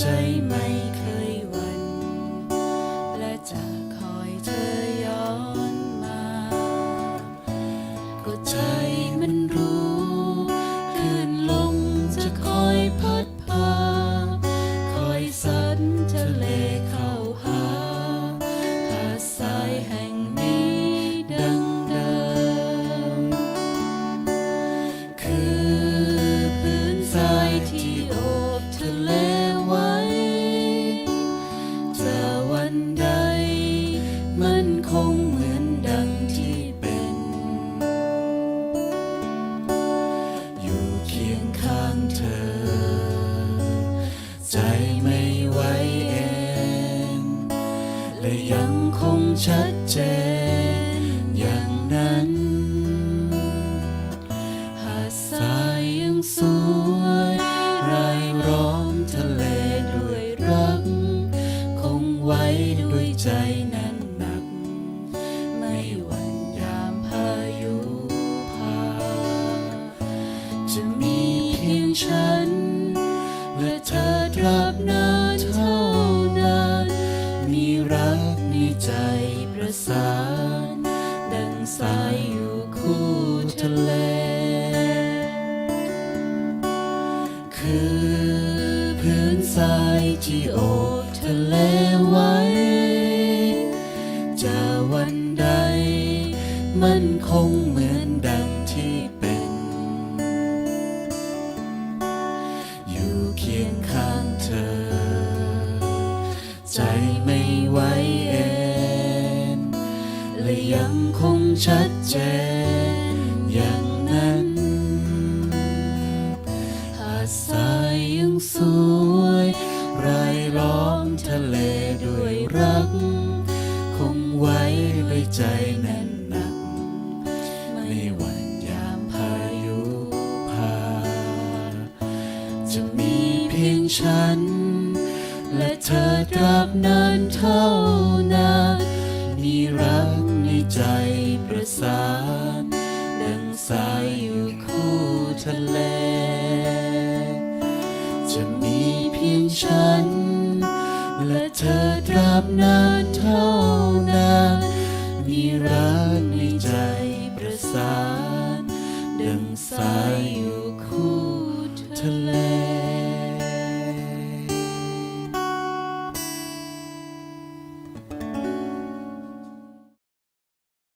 ใจไม่เคยวันและจาก และยังคงชัดเจนอย่างนั้น หาดทรายยังสวยรายล้อมทะเลด้วยรัก คงไว้ด้วยใจแน่นหนัก ไม่หวั่นยามพายุพา จะมีเพียงฉัน และเธอตราบนาน ใจประสาน ดังสายอยู่คู่ทะเล คือพื้นทรายที่โอบทะเลไว้ จะวันใด มันคงเหมือนดั ยังคงชัดเจนอย่างนั้น หาดทรายยังสวยรายล้อมทะเลด้วยรัก คงไว้ด้วยใจแน่นหนัก ไม่หวั่นยามพายุพา จะมีเพียงฉัน และเธอตราบนานเท่านาน ทะเล จะมีเพียงฉัน และเธอตราบนานเท่านานมีรักในใจประสาน ดังสายอยู่